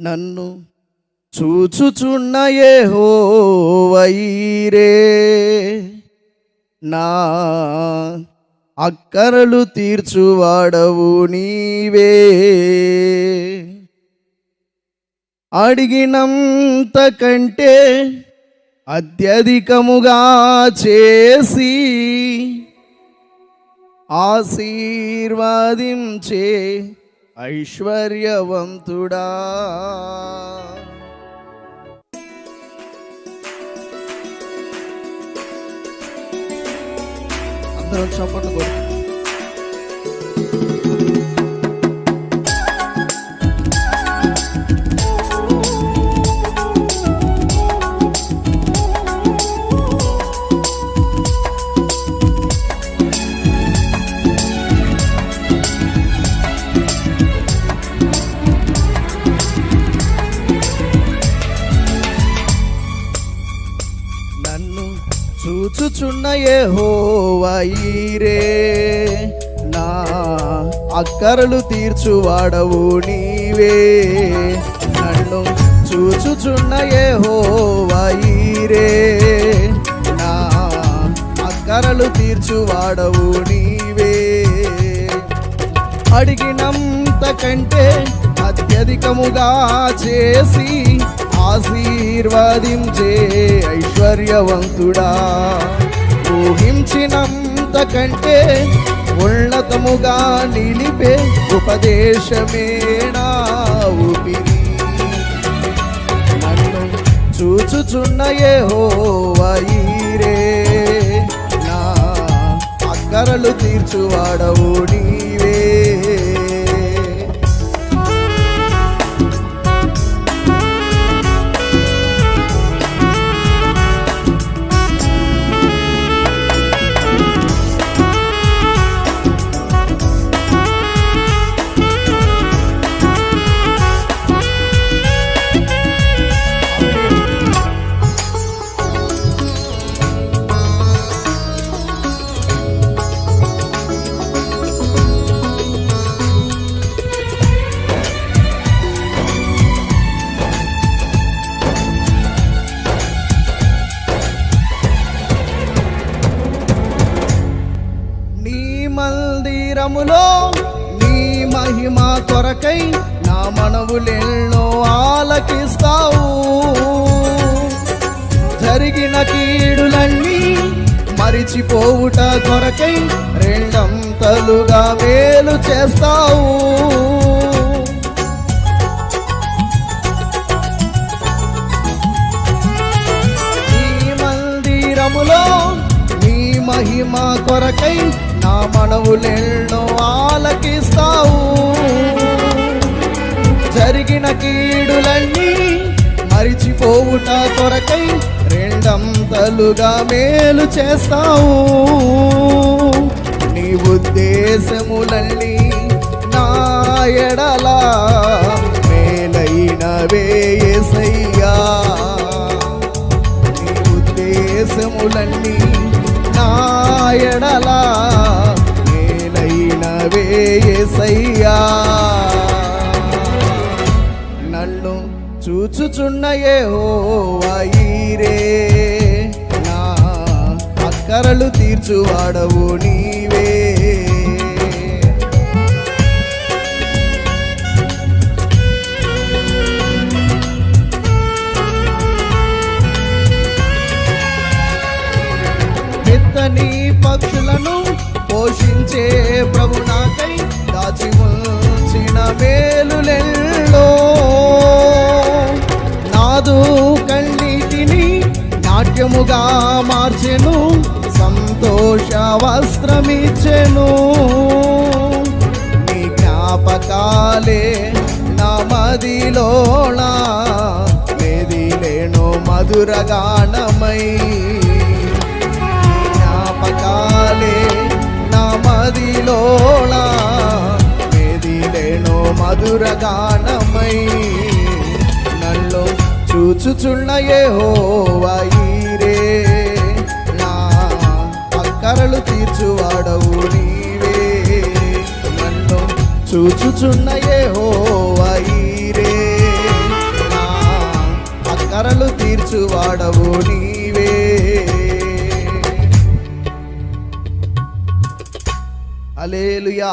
నన్ను చూచుచున్న వైరే నా అక్కరలు తీర్చువాడవు నీవే. అడిగినంత కంటే అత్యధికముగా చేసి ఆశీర్వాదించే ఐశ్వర్యవంతుడా. అందరం చప్పట్లు కొడు చూచుచున్న యెహోవాయిరే నా అక్కరలు తీర్చువాడవు నీవే. నన్ను చూచుచున్న యెహోవాయిరే నా అక్కరలు తీర్చువాడవు నీవే. అడిగినం కంటే అత్యధికముగా చేసి ఆశీర్వదించే ఐశ్వర్యవంతుడా. ఊహించినంత కంటే ఉన్నతముగా నిలిపే ఉపదేశమేనా ఊపిరి నన్ను చూచుచున్న యెహోవాయిరే నా అక్కరలు తీర్చువాడవు నీవే. మందిరములో నీ మహిమ కొరకై నా మనవులెన్నో ఆలకిస్తావు. జరిగిన కీడులన్నీ మరిచిపోవుట కొరకై రెండంతలుగా వేలు చేస్తావు. నీ మందిరములో నీ మహిమ కొరకై మనవులెన్నో ఆలకిస్తావు. జరిగిన కీడులన్నీ మరిచిపోవుట కొరకై రెండంతలుగా మేలు చేస్తావు. నీ ఉద్దేశములన్నీ నా ఎడలా మేలైన వేసయ్యా నీ ఉద్దేశములన్నీ నా ఎడలా నేనైన వేసయ్యా నన్ను చూచుచున్న యెహోవాయిరే నా అక్కరలు తీర్చువాడవు నీవే. మెత్తని కన్నీటిని నాట్యముగా మార్చెను సంతోష వస్త్రమిచ్చెను. నీ జ్ఞాపకాలే నా మదిలోనా మెదిలేను మధురగానమై జ్ఞాపకాలే నా మదిలోనా మెదిలేను మధురగానమై నల్లో చూచుచున్న యెహోవాయిరే నా అక్కరలు తీర్చువాడవు నీవే. నన్ను చూచుచున్న నా అక్కరలు తీర్చువాడవు నీవే. అలేలుయా